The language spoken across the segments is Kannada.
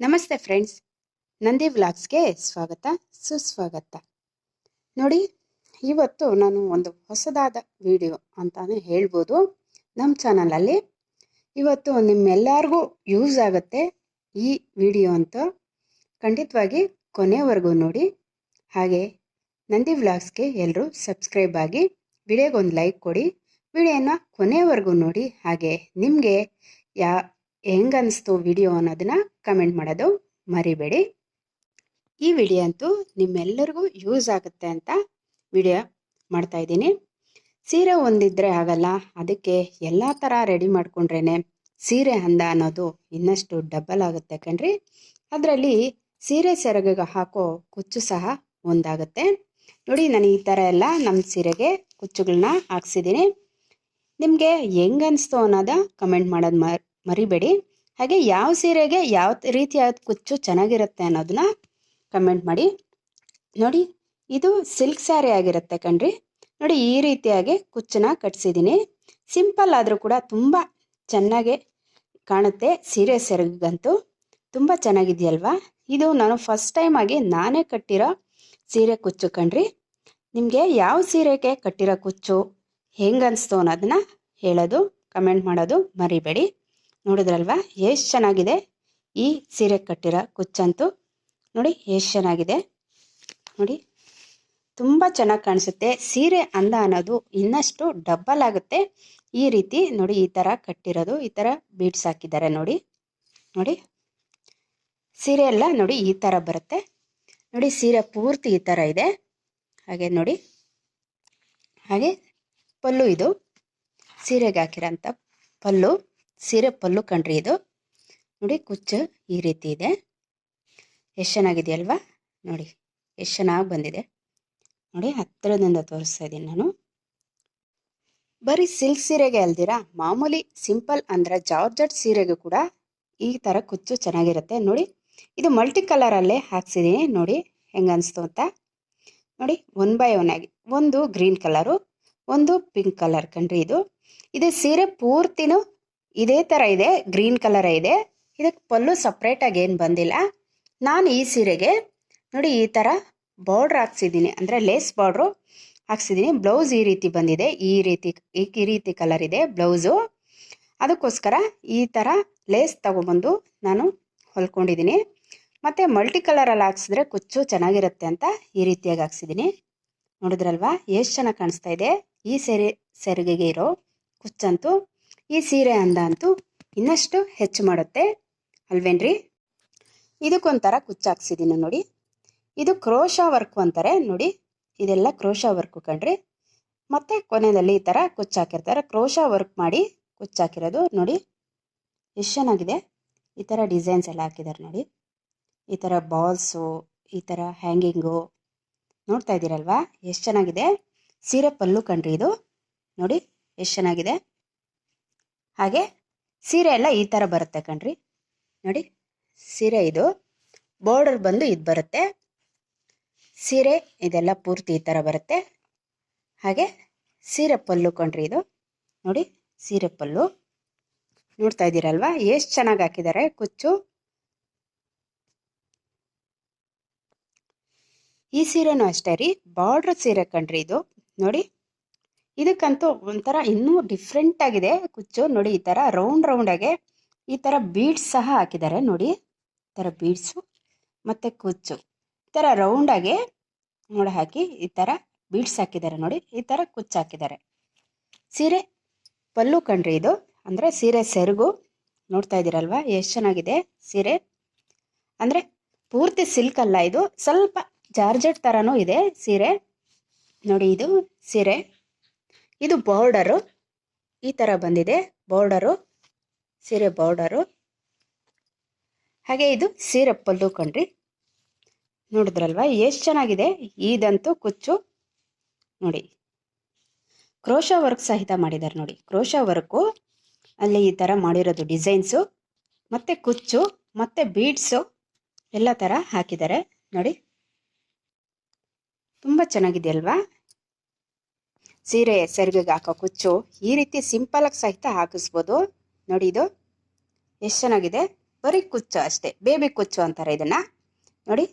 ನಮಸ್ತೆ ಫ್ರೆಂಡ್ಸ್, ನಂದಿ ವ್ಲಾಗ್ಸ್ಗೆ ಸ್ವಾಗತ, ಸುಸ್ವಾಗತ. ನೋಡಿ, ಇವತ್ತು ನಾನು ಒಂದು ಹೊಸದಾದ ವಿಡಿಯೋ ಅಂತಾನೆ ಹೇಳ್ಬೋದು ನಮ್ಮ ಚಾನಲಲ್ಲಿ. ಇವತ್ತು ನಿಮ್ಮೆಲ್ಲರಿಗೂ ಯೂಸ್ ಆಗುತ್ತೆ ಈ ವಿಡಿಯೋ ಅಂತ ಖಂಡಿತವಾಗಿ ಕೊನೆವರೆಗೂ ನೋಡಿ. ಹಾಗೆ, ನಂದಿ ವ್ಲಾಗ್ಸ್ಗೆ ಎಲ್ಲರೂ ಸಬ್ಸ್ಕ್ರೈಬ್ ಆಗಿ ವಿಡಿಯೋಗೊಂದು ಲೈಕ್ ಕೊಡಿ, ವಿಡಿಯೋನ ಕೊನೆವರೆಗೂ ನೋಡಿ. ಹಾಗೆ, ನಿಮಗೆ ಯಾ ಹೆಂಗನ್ನಿಸ್ತು ವಿಡಿಯೋ ಅನ್ನೋದನ್ನು ಕಮೆಂಟ್ ಮಾಡೋದು ಮರಿಬೇಡಿ. ಈ ವಿಡಿಯೋ ಅಂತೂ ನಿಮ್ಮೆಲ್ಲರಿಗೂ ಯೂಸ್ ಆಗುತ್ತೆ ಅಂತ ವಿಡಿಯೋ ಮಾಡ್ತಾ ಇದ್ದೀನಿ. ಸೀರೆ ಒಂದಿದ್ರೆ ಆಗಲ್ಲ, ಅದಕ್ಕೆ ಎಲ್ಲ ಥರ ರೆಡಿ ಮಾಡ್ಕೊಂಡ್ರೇ ಸೀರೆ ಅಂದ ಅನ್ನೋದು ಇನ್ನಷ್ಟು ಡಬ್ಬಲ್ ಆಗುತ್ತೆ ಕಣ್ರಿ. ಅದರಲ್ಲಿ ಸೀರೆ ಸೆರಗಿಗೆ ಹಾಕೋ ಕುಚ್ಚು ಸಹ ಒಂದಾಗುತ್ತೆ. ನೋಡಿ ನಾನು ಈ ಥರ ಎಲ್ಲ ನಮ್ಮ ಸೀರೆಗೆ ಕುಚ್ಚುಗಳನ್ನ ಹಾಕ್ಸಿದ್ದೀನಿ. ನಿಮಗೆ ಹೆಂಗನ್ನಿಸ್ತು ಅನ್ನೋದ ಕಮೆಂಟ್ ಮಾಡೋದು ಮರ್ ಮರಿಬೇಡಿ. ಹಾಗೆ ಯಾವ ಸೀರೆಗೆ ಯಾವ ರೀತಿಯಾದ ಕುಚ್ಚು ಚೆನ್ನಾಗಿರುತ್ತೆ ಅನ್ನೋದನ್ನ ಕಮೆಂಟ್ ಮಾಡಿ. ನೋಡಿ, ಇದು ಸಿಲ್ಕ್ ಸ್ಯಾರಿ ಆಗಿರುತ್ತೆ ಕಣ್ರಿ. ನೋಡಿ, ಈ ರೀತಿಯಾಗಿ ಕುಚ್ಚನ್ನ ಕಟ್ಸಿದ್ದೀನಿ. ಸಿಂಪಲ್ ಆದರೂ ಕೂಡ ತುಂಬ ಚೆನ್ನಾಗಿ ಕಾಣುತ್ತೆ ಸೀರೆ ಸೆರಗಂತೂ. ತುಂಬ ಚೆನ್ನಾಗಿದೆಯಲ್ವಾ? ಇದು ನಾನು ಫಸ್ಟ್ ಟೈಮ್ ಆಗಿ ನಾನೇ ಕಟ್ಟಿರೋ ಸೀರೆ ಕುಚ್ಚು ಕಣ್ರಿ. ನಿಮಗೆ ಯಾವ ಸೀರೆಗೆ ಕಟ್ಟಿರೋ ಕುಚ್ಚು ಹೆಂಗನ್ನಿಸ್ತು ಅನ್ನೋದನ್ನ ಹೇಳೋದು ಕಮೆಂಟ್ ಮಾಡೋದು ಮರಿಬೇಡಿ. ನೋಡಿದ್ರಲ್ವಾ? ಎಷ್ಟು ಚೆನ್ನಾಗಿದೆ. ಈ ಸೀರೆ ಕಟ್ಟಿರೋ ಕುಚ್ಚಂತೂ ನೋಡಿ ಎಷ್ಟು ಚೆನ್ನಾಗಿದೆ. ನೋಡಿ, ತುಂಬ ಚೆನ್ನಾಗಿ ಕಾಣಿಸುತ್ತೆ. ಸೀರೆ ಅಂದ ಅನ್ನೋದು ಇನ್ನಷ್ಟು ಡಬ್ಬಲ್ ಆಗುತ್ತೆ. ಈ ರೀತಿ ನೋಡಿ, ಈ ಥರ ಕಟ್ಟಿರೋದು, ಈ ಥರ ಬೀಡ್ಸ್ ಹಾಕಿದ್ದಾರೆ ನೋಡಿ. ನೋಡಿ, ಸೀರೆ ಎಲ್ಲ ನೋಡಿ ಈ ಥರ ಬರುತ್ತೆ. ನೋಡಿ, ಸೀರೆ ಪೂರ್ತಿ ಈ ಥರ ಇದೆ. ಹಾಗೆ ನೋಡಿ, ಹಾಗೆ ಪಲ್ಲು ಇದು. ಸೀರೆಗೆ ಹಾಕಿರೋಂಥ ಪಲ್ಲು. ಸೀರೆ ಪಲ್ಲು ಕಣ್ರಿ ಇದು. ನೋಡಿ ಕುಚ್ಚು ಈ ರೀತಿ ಇದೆ. ಎಷ್ಟು ಚೆನ್ನಾಗಿದೆಯಲ್ವಾ ನೋಡಿ ಎಷ್ಟು ಚೆನ್ನಾಗಿ ಬಂದಿದೆ. ನೋಡಿ ಹತ್ತಿರದಿಂದ ತೋರಿಸ್ತಾ ಇದ್ದೀನಿ ನಾನು. ಬರೀ ಸಿಲ್ಕ್ ಸೀರೆಗೆ ಅಲ್ದಿರಾ? ಮಾಮೂಲಿ ಸಿಂಪಲ್ ಅಂದರೆ ಜಾರ್ಜಟ್ ಸೀರೆಗೂ ಕೂಡ ಈ ಥರ ಕುಚ್ಚು ಚೆನ್ನಾಗಿರುತ್ತೆ. ನೋಡಿ ಇದು ಮಲ್ಟಿ ಕಲರಲ್ಲೇ ಹಾಕ್ಸಿದ್ದೀನಿ ನೋಡಿ ಹೆಂಗೆ ಅನಿಸ್ತು ಅಂತ. ನೋಡಿ ಒನ್ ಬೈ ಒನ್ ಆಗಿ ಒಂದು ಗ್ರೀನ್ ಕಲರು, ಒಂದು ಪಿಂಕ್ ಕಲರ್ ಕಂಡ್ರಿ ಇದು. ಇದು ಸೀರೆ ಪೂರ್ತಿನೂ ಇದೇ ಥರ ಇದೆ, ಗ್ರೀನ್ ಕಲರ ಇದೆ. ಇದಕ್ಕೆ ಪಲ್ಲು ಸಪ್ರೇಟಾಗಿ ಏನು ಬಂದಿಲ್ಲ. ನಾನು ಈ ಸೀರೆಗೆ ನೋಡಿ ಈ ಥರ ಬಾರ್ಡ್ರ್ ಹಾಕ್ಸಿದ್ದೀನಿ ಅಂದರೆ ಲೇಸ್ ಬಾರ್ಡ್ರು ಹಾಕ್ಸಿದ್ದೀನಿ ಬ್ಲೌಸ್ ಈ ರೀತಿ ಬಂದಿದೆ. ಈ ರೀತಿ ಈ ರೀತಿ ಕಲರ್ ಇದೆ ಬ್ಲೌಸು ಅದಕ್ಕೋಸ್ಕರ ಈ ಥರ ಲೇಸ್ ತೊಗೊಬಂದು ನಾನು ಹೊಲ್ಕೊಂಡಿದ್ದೀನಿ ಮತ್ತು ಮಲ್ಟಿ ಕಲರಲ್ಲಿ ಹಾಕ್ಸಿದ್ರೆ ಕುಚ್ಚು ಚೆನ್ನಾಗಿರುತ್ತೆ ಅಂತ ಈ ರೀತಿಯಾಗಿ ಹಾಕ್ಸಿದ್ದೀನಿ ನೋಡಿದ್ರಲ್ವಾ? ಎಷ್ಟು ಚೆನ್ನಾಗಿ ಕಾಣಿಸ್ತಾ ಇದೆ. ಈ ಸೆರೆ, ಸೆರಿಗೆಗೆ ಇರೋ ಕುಚ್ಚಂತೂ ಈ ಸೀರೆ ಅಂದ ಅಂತೂ ಇನ್ನಷ್ಟು ಹೆಚ್ಚು ಮಾಡುತ್ತೆ. ಅಲ್ವೇನ್ರಿ? ಇದಕ್ಕೊಂಥರ ಕುಚ್ಚಾಕ್ಸಿದ್ದೀನಿ ನೋಡಿ. ಇದು ಕ್ರೋಶಾ ವರ್ಕು ಅಂತಾರೆ ನೋಡಿ. ಇದೆಲ್ಲ ಕ್ರೋಶಾ ವರ್ಕು ಕಣ್ರಿ. ಮತ್ತೆ ಕೊನೆಯಲ್ಲಿ ಈ ಥರ ಕುಚ್ಚಾಕಿರ್ತಾರೆ. ಕ್ರೋಶಾ ವರ್ಕ್ ಮಾಡಿ ಕುಚ್ಚಾಕಿರೋದು ನೋಡಿ. ಎಷ್ಟು ಚೆನ್ನಾಗಿದೆ. ಈ ಥರ ಡಿಸೈನ್ಸ್ ಎಲ್ಲ ಹಾಕಿದ್ದಾರೆ ನೋಡಿ. ಈ ಥರ ಬಾಲ್ಸು, ಈ ಥರ ಹ್ಯಾಂಗಿಂಗು ನೋಡ್ತಾ ಇದ್ದೀರಲ್ವಾ? ಎಷ್ಟು ಚೆನ್ನಾಗಿದೆ. ಸೀರೆ ಪಲ್ಲು ಕಣ್ರಿ ಇದು. ನೋಡಿ, ಎಷ್ಟು ಚೆನ್ನಾಗಿದೆ. ಹಾಗೆ ಸೀರೆ ಎಲ್ಲ ಈ ಥರ ಬರುತ್ತೆ ಕಣ್ರಿ. ನೋಡಿ, ಸೀರೆ ಇದು ಬಾರ್ಡರ್ ಬಂದು ಇದು ಬರುತ್ತೆ. ಸೀರೆ ಇದೆಲ್ಲ ಪೂರ್ತಿ ಈ ಥರ ಬರುತ್ತೆ. ಹಾಗೆ ಸೀರೆ ಪಲ್ಲು ಕಣ್ರಿ ಇದು. ನೋಡಿ, ಸೀರೆ ಪಲ್ಲು. ನೋಡ್ತಾ ಇದ್ದೀರಲ್ವಾ? ಎಷ್ಟು ಚೆನ್ನಾಗಿ ಹಾಕಿದ್ದಾರೆ ಕುಚ್ಚು. ಈ ಸೀರೆನೂ ಅಷ್ಟೇ ರೀ ಬಾರ್ಡ್ರ್ ಸೀರೆ ಕಣ್ರಿ ಇದು. ನೋಡಿ ಇದಕ್ಕಂತೂ ಒಂಥರ ಇನ್ನೂ ಡಿಫ್ರೆಂಟ್ ಆಗಿದೆ. ಕುಚ್ಚು ನೋಡಿ ಈ ಥರ ರೌಂಡ್ ರೌಂಡಾಗೆ ಈ ಥರ ಬೀಡ್ಸ್ ಸಹ ಹಾಕಿದ್ದಾರೆ ನೋಡಿ. ಈ ಥರ ಬೀಡ್ಸು ಮತ್ತು ಕುಚ್ಚು. ಈ ಥರ ರೌಂಡಾಗೆ ನೋಡಿ ಹಾಕಿ ಈ ಥರ ಬೀಡ್ಸ್ ಹಾಕಿದ್ದಾರೆ ನೋಡಿ. ಈ ಥರ ಕುಚ್ಚು ಹಾಕಿದ್ದಾರೆ. ಸೀರೆ ಪಲ್ಲು ಕಣ್ರಿ ಇದು. ಅಂದರೆ ಸೀರೆ ಸೆರಗು ನೋಡ್ತಾ ಇದ್ದೀರಲ್ವಾ? ಎಷ್ಟು ಚೆನ್ನಾಗಿದೆ ಸೀರೆ. ಅಂದರೆ ಪೂರ್ತಿ ಸಿಲ್ಕ್ ಅಲ್ಲ ಇದು. ಸ್ವಲ್ಪ ಜಾರ್ಜೆಟ್ ಥರನೂ ಇದೆ ಸೀರೆ. ನೋಡಿ ಇದು ಸೀರೆ. ಇದು ಬಾರ್ಡರು ಈ ಥರ ಬಂದಿದೆ. ಬಾರ್ಡರು ಸೀರೆ ಬಾರ್ಡರು ಹಾಗೆ ಇದು ಸೀರೆ ಪಲ್ಲು ಕಣ್ರಿ. ನೋಡಿದ್ರಲ್ವಾ? ಎಷ್ಟು ಚೆನ್ನಾಗಿದೆ? ಈದಂತೂ ಕುಚ್ಚು. ನೋಡಿ. ಕ್ರೋಶ ವರ್ಕ್ ಸಹಿತ ಮಾಡಿದ್ದಾರೆ ನೋಡಿ. ಕ್ರೋಶ ವರ್ಕು ಅಲ್ಲಿ ಈ ಥರ ಮಾಡಿರೋದು ಡಿಸೈನ್ಸು ಮತ್ತು ಕುಚ್ಚು, ಮತ್ತು ಬೀಡ್ಸು ಎಲ್ಲ ಥರ ಹಾಕಿದ್ದಾರೆ ನೋಡಿ. ತುಂಬ ಚೆನ್ನಾಗಿದೆಯಲ್ವಾ? ಸೀರೆ ಸೆರಗಿಗೆ ಹಾಕೋ ಕುಚ್ಚು ಈ ರೀತಿ ಸಿಂಪಲಾಗಿ ಸಹಿತ ಹಾಕಿಸ್ಬೋದು. ನೋಡಿ ಇದು. ಎಷ್ಟು ಚೆನ್ನಾಗಿದೆ. ಬರೀ ಕುಚ್ಚು ಅಷ್ಟೇ. ಬೇಬಿ ಕುಚ್ಚು ಅಂತಾರೆ ಇದನ್ನ. ನೋಡಿ,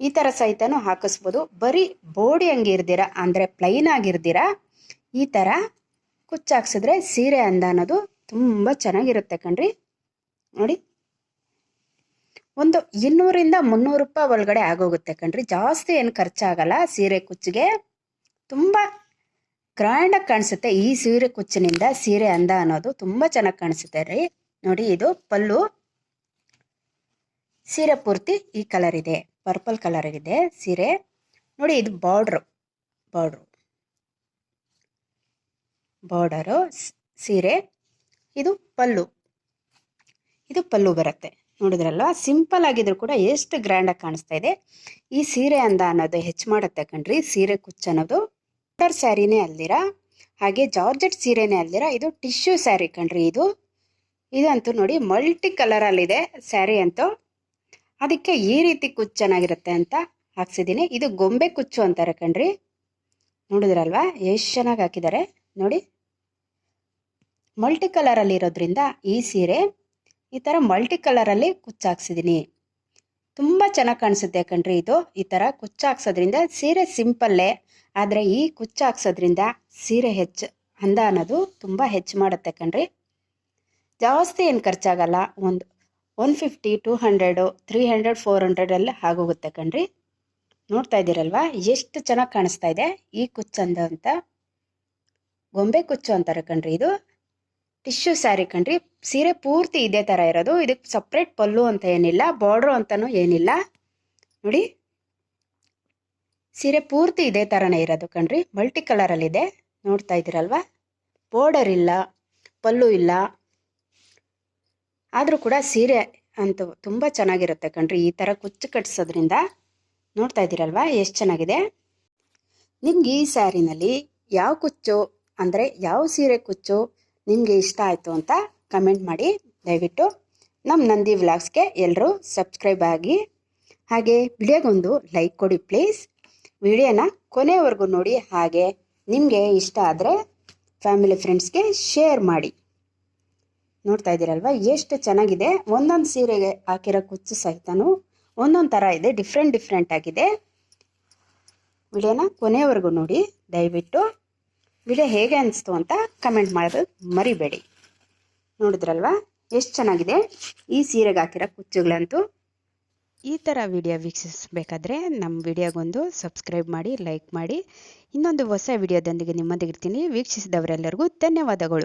ಈ ಥರ ಸಹಿತನೂ ಹಾಕಿಸ್ಬೋದು. ಬರೀ ಬೋಡಿ ಹಂಗಿರ್ದಿರ ಅಂದರೆ ಪ್ಲೈನ್ ಆಗಿರ್ದಿರ ಈ ಥರ ಕುಚ್ಚು ಹಾಕ್ಸಿದ್ರೆ ಸೀರೆ ಅಂದ ಅನ್ನೋದು ತುಂಬ ಚೆನ್ನಾಗಿರುತ್ತೆ ಕಣ್ರಿ. ನೋಡಿ. ಒಂದು ಇನ್ನೂರಿಂದ ಮುನ್ನೂರು ರೂಪಾಯಿ ಒಳಗಡೆ ಆಗೋಗುತ್ತೆ ಕಣ್ರಿ. ಜಾಸ್ತಿ ಏನು ಖರ್ಚಾಗಲ್ಲ ಸೀರೆ ಕುಚ್ಚಿಗೆ. ತುಂಬ ಗ್ರ್ಯಾಂಡಾಗಿ ಕಾಣಿಸುತ್ತೆ. ಈ ಸೀರೆ ಕುಚ್ಚಿನಿಂದ ಸೀರೆ ಅಂದ ಅನ್ನೋದು ತುಂಬಾ ಚೆನ್ನಾಗಿ ಕಾಣಿಸುತ್ತೆ ರೀ. ನೋಡಿ ಇದು ಪಲ್ಲು. ಸೀರೆ ಪೂರ್ತಿ ಈ ಕಲರ್ ಇದೆ. ಪರ್ಪಲ್ ಕಲರ್ ಇದೆ ಸೀರೆ. ನೋಡಿ ಇದು ಬಾರ್ಡ್ರು ಬಾರ್ಡ್ರು ಬಾರ್ಡರು ಸೀರೆ. ಇದು ಪಲ್ಲು. ಇದು ಪಲ್ಲು ಬರುತ್ತೆ. ನೋಡಿದ್ರಲ್ವ? ಸಿಂಪಲ್ ಆಗಿದ್ರು ಕೂಡ ಎಷ್ಟು ಗ್ರ್ಯಾಂಡಾಗಿ ಕಾಣಿಸ್ತಾ ಇದೆ. ಈ ಸೀರೆ ಅಂದ ಅನ್ನೋದು ಹೆಚ್ಚು ಮಾಡುತ್ತೆ ಕಣ್ರಿ. ಸೀರೆ ಕುಚ್ಚು ಅನ್ನೋದು ಕಾಟರ್ ಸ್ಯಾರಿನೇ ಅಲ್ದಿರ? ಹಾಗೆ ಜಾರ್ಜೆಟ್ ಸೀರೆನೇ ಅಲ್ದಿರ? ಇದು ಟಿಶ್ಯೂ ಸ್ಯಾರಿ ಕಣ್ರಿ ಇದು. ಇದಂತೂ ನೋಡಿ ಮಲ್ಟಿ ಕಲರಲ್ಲಿದೆ ಸ್ಯಾರಿ ಅಂತೂ. ಅದಕ್ಕೆ ಈ ರೀತಿ ಕುಚ್ಚು ಚೆನ್ನಾಗಿರುತ್ತೆ ಅಂತ ಹಾಕ್ಸಿದ್ದೀನಿ. ಇದು ಗೊಂಬೆ ಕುಚ್ಚು ಅಂತಾರೆ ಕಣ್ರಿ. ನೋಡಿದ್ರಲ್ವಾ? ಎಷ್ಟು ಚೆನ್ನಾಗಿ ಹಾಕಿದ್ದಾರೆ. ನೋಡಿ. ಮಲ್ಟಿ ಕಲರಲ್ಲಿ ಇರೋದ್ರಿಂದ ಈ ಸೀರೆ ಈ ಥರ ಮಲ್ಟಿ ಕಲರಲ್ಲಿ ಕುಚ್ಚು ಹಾಕ್ಸಿದ್ದೀನಿ. ತುಂಬ ಚೆನ್ನಾಗಿ ಕಾಣಿಸುತ್ತೆ ಕಣ್ರಿ ಇದು. ಈ ಥರ ಕುಚ್ಚು ಹಾಕ್ಸೋದ್ರಿಂದ ಸೀರೆ ಸಿಂಪಲ್ಲೇ, ಆದರೆ ಈ ಕುಚ್ಚು ಹಾಕ್ಸೋದ್ರಿಂದ ಸೀರೆ ಹೆಚ್ಚು ಅಂದ ಅನ್ನೋದು ತುಂಬ ಹೆಚ್ಚು ಮಾಡುತ್ತೆ ಕಣ್ರಿ. ಜಾಸ್ತಿ ಏನು ಖರ್ಚಾಗಲ್ಲ, ಒಂದು one fifty, two hundred, three hundred, four ಹಂಡ್ರೆಡಲ್ಲಿ ಆಗೋಗುತ್ತೆ ಕಣ್ರಿ. ನೋಡ್ತಾ ಇದ್ದೀರಲ್ವಾ? ಎಷ್ಟು ಚೆನ್ನಾಗಿ ಕಾಣಿಸ್ತಾ ಇದೆ ಈ ಕುಚ್ಚು ಅಂದ ಅಂತ ಗೊಂಬೆ ಕುಚ್ಚು ಅಂತಾರೆ ಕಣ್ರಿ ಇದು. ಟಿಶ್ಯೂ ಸ್ಯಾರಿ ಕಣ್ರಿ. ಸೀರೆ ಪೂರ್ತಿ ಇದೇ ಥರ ಇರೋದು. ಇದಕ್ಕೆ ಸಪ್ರೇಟ್ ಪಲ್ಲು ಅಂತ ಏನಿಲ್ಲ ಬಾರ್ಡ್ರು ಅಂತಲೂ ಏನಿಲ್ಲ. ನೋಡಿ. ಸೀರೆ ಪೂರ್ತಿ ಇದೇ ಥರನೇ ಇರೋದು ಕಣ್ರಿ. ಮಲ್ಟಿ ಕಲರಲ್ಲಿದೆ ನೋಡ್ತಾ ಇದ್ದೀರಲ್ವಾ? ಬಾರ್ಡರ್ ಇಲ್ಲ, ಪಲ್ಲು ಇಲ್ಲ. ಆದರೂ ಕೂಡ ಸೀರೆ ಅಂತೂ ತುಂಬ ಚೆನ್ನಾಗಿರುತ್ತೆ ಕಣ್ರಿ ಈ ಥರ ಕುಚ್ಚು ಕಟ್ಸೋದ್ರಿಂದ. ನೋಡ್ತಾ ಇದ್ದೀರಲ್ವಾ? ಎಷ್ಟು ಚೆನ್ನಾಗಿದೆ. ನಿಮ್ಗೆ ಈ ಸ್ಯಾರಿನಲ್ಲಿ ಯಾವ ಕುಚ್ಚು ಅಂದರೆ ಯಾವ ಸೀರೆ ಕುಚ್ಚು ನಿಮಗೆ ಇಷ್ಟ ಆಯಿತು ಅಂತ ಕಮೆಂಟ್ ಮಾಡಿ. ದಯವಿಟ್ಟು ನಮ್ಮ ನಂದಿ ವ್ಲಾಗ್ಸ್ಗೆ ಎಲ್ಲರೂ ಸಬ್ಸ್ಕ್ರೈಬ್ ಆಗಿ. ಹಾಗೆ ವಿಡಿಯೋಗೊಂದು ಲೈಕ್ ಕೊಡಿ ಪ್ಲೀಸ್ ವಿಡಿಯೋನ ಕೊನೆವರೆಗೂ ನೋಡಿ. ಹಾಗೆ ನಿಮಗೆ ಇಷ್ಟ ಆದರೆ ಫ್ಯಾಮಿಲಿ ಫ್ರೆಂಡ್ಸ್ಗೆ ಶೇರ್ ಮಾಡಿ. ನೋಡ್ತಾ ಇದ್ದೀರಲ್ವ? ಎಷ್ಟು ಚೆನ್ನಾಗಿದೆ. ಒಂದೊಂದು ಸೀರೆಗೆ ಹಾಕಿರೋ ಕುಚ್ಚು ಸಹಿತನೂ ಒಂದೊಂದು ಥರ ಇದೆ. ಡಿಫ್ರೆಂಟ್ ಡಿಫ್ರೆಂಟ್ ಆಗಿದೆ. ವಿಡಿಯೋನ ಕೊನೆಯವರೆಗೂ ನೋಡಿ. ದಯವಿಟ್ಟು ವಿಡಿಯೋ ಹೇಗೆ ಅನಿಸ್ತು ಅಂತ ಕಮೆಂಟ್ ಮಾಡೋದು ಮರಿಬೇಡಿ. ನೋಡಿದ್ರಲ್ವಾ? ಎಷ್ಟು ಚೆನ್ನಾಗಿದೆ? ಈ ಸೀರೆಗೆ ಹಾಕಿರೋ ಕುಚ್ಚುಗಳಂತೂ. ಈ ಥರ ವಿಡಿಯೋ ವೀಕ್ಷಿಸಬೇಕಾದ್ರೆ ನಮ್ಮ ವಿಡಿಯೋಗೊಂದು ಸಬ್ಸ್ಕ್ರೈಬ್ ಮಾಡಿ ಲೈಕ್ ಮಾಡಿ. ಇನ್ನೊಂದು ಹೊಸ ವಿಡಿಯೋದೊಂದಿಗೆ ನಿಮ್ಮೊಂದಿಗಿರ್ತೀನಿ. ವೀಕ್ಷಿಸಿದವರೆಲ್ಲರಿಗೂ ಧನ್ಯವಾದಗಳು.